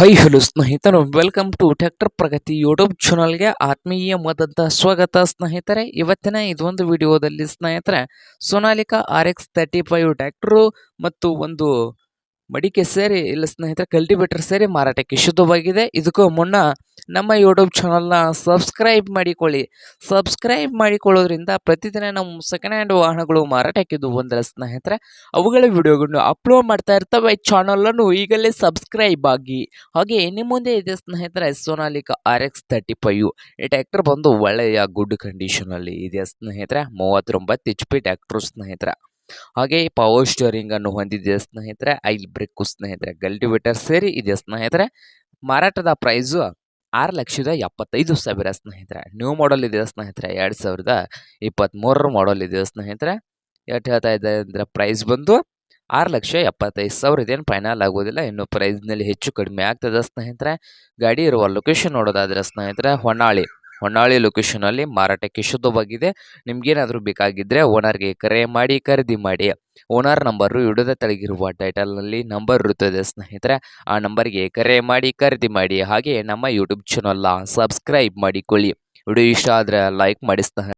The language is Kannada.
ಹೈ ಹಲೋ ಸ್ನೇಹಿತರು welcome to tractor Pragati YouTube ಚಾನಲ್ಗೆ ಆತ್ಮೀಯವಾದಂತಹ ಸ್ವಾಗತ ಸ್ನೇಹಿತರೆ. ಇವತ್ತಿನ ಇದೊಂದು ವಿಡಿಯೋದಲ್ಲಿ ಸ್ನೇಹಿತರೆ Sonalika R X thirty five ಮತ್ತು ಒಂದು ಮಡಿಕೆ ಸೇರಿ ಇಲ್ಲ ಸ್ನೇಹಿತರೆ, ಕಲ್ಟಿವೇಟರ್ ಸೇರಿ ಮಾರಾಟಕ್ಕೆ ಶುದ್ಧವಾಗಿದೆ. ಇದಕ್ಕೂ ಮುನ್ನ ನಮ್ಮ ಯೂಟ್ಯೂಬ್ ಚಾನಲ್ನ ಸಬ್ಸ್ಕ್ರೈಬ್ ಮಾಡಿಕೊಳ್ಳಿ. ಸಬ್ಸ್ಕ್ರೈಬ್ ಮಾಡಿಕೊಳ್ಳೋದ್ರಿಂದ ಪ್ರತಿದಿನ ನಮ್ಮ ಸೆಕೆಂಡ್ ಹ್ಯಾಂಡ್ ವಾಹನಗಳು ಮಾರಾಟಕ್ಕಿದ್ದು ಒಂದರ ಸ್ನೇಹಿತರೆ, ಅವುಗಳ ವಿಡಿಯೋಗಳನ್ನು ಅಪ್ಲೋಡ್ ಮಾಡ್ತಾ ಇರ್ತವೆ. ಚಾನಲನ್ನು ಈಗಲೇ ಸಬ್ಸ್ಕ್ರೈಬ್ ಆಗಿ. ಹಾಗೆ ನಿಮ್ಮ ಮುಂದೆ ಇದೆ ಸ್ನೇಹಿತರೆ Sonalika R X thirty five ಈ ಟ್ಯಾಕ್ಟರ್ ಬಂದು ಒಳ್ಳೆಯ ಗುಡ್ ಕಂಡೀಷನಲ್ಲಿ ಇದೆ ಸ್ನೇಹಿತರೆ? ಮೂವತ್ತೊಂಬತ್ತು ಎಚ್ ಪಿ ಟ್ಯಾಕ್ಟ್ರು ಸ್ನೇಹಿತರೆ. ಹಾಗೆ ಪವರ್ ಸ್ಟೇರಿಂಗ್ ಅನ್ನು ಹೊಂದಿದೆ ಸ್ನೇಹಿತರೆ ಐಲ್ ಬ್ರೇಕು ಸ್ನೇಹಿತರೆ ಗಲ್ಟಿವೇಟರ್ ಸೇರಿ ಇದೆ ಸ್ನೇಹಿತರೆ. ಮಾರಾಟದ ಪ್ರೈಸು ಆರು ಲಕ್ಷದ ಎಪ್ಪತ್ತೈದು ಸಾವಿರ ಸ್ನೇಹಿತರೆ. ನ್ಯೂ ಮಾಡಲ್ ಇದೆ ಸ್ನೇಹಿತರೆ, ಎರಡು ಸಾವಿರದ ಇಪ್ಪತ್ತ್ಮೂರರ ಮಾಡಲ್ ಇದೆ ಸ್ನೇಹಿತರೆ. ಎಷ್ಟು ಹೇಳ್ತಾ ಇದೆ ಅಂದರೆ ಪ್ರೈಸ್ ಬಂದು ಆರು ಲಕ್ಷ ಎಪ್ಪತ್ತೈದು ಸಾವಿರ ಇದೇನು ಫೈನಲ್ ಆಗೋದಿಲ್ಲ. ಇನ್ನು ಪ್ರೈಸ್ನಲ್ಲಿ ಹೆಚ್ಚು ಕಡಿಮೆ ಆಗ್ತದೆ ಸ್ನೇಹಿತರೆ. ಗಾಡಿ ಇರುವ ಲೊಕೇಶನ್ ನೋಡೋದಾದರೆ ಸ್ನೇಹಿತರೆ, ಹೊನ್ನಾಳಿ. ಹೊನ್ನಾಳಿ ಲೊಕೇಶನಲ್ಲಿ ಮಾರಾಟಕ್ಕೆ ಶುದ್ಧವಾಗಿದೆ. ನಿಮ್ಗೇನಾದರೂ ಬೇಕಾಗಿದ್ದರೆ ಓನರ್ಗೆ ಕರೆ ಮಾಡಿ, ಖರೀದಿ ಮಾಡಿ. ಓನರ್ ನಂಬರು ಹಿಡಿದ ಟೈಟಲ್ ಟೈಟಲ್ನಲ್ಲಿ ನಂಬರ್ ಇರುತ್ತದೆ ಸ್ನೇಹಿತರೆ. ಆ ನಂಬರ್ಗೆ ಕರೆ ಮಾಡಿ, ಖರೀದಿ ಮಾಡಿ. ಹಾಗೆ ನಮ್ಮ ಯೂಟ್ಯೂಬ್ ಚಾನಲ್ನ ಸಬ್ಸ್ಕ್ರೈಬ್ ಮಾಡಿಕೊಳ್ಳಿ. ವಿಡಿಯೋ ಇಷ್ಟ ಆದರೆ ಲೈಕ್ ಮಾಡಿ ಸ್ನೇಹಿತರೆ.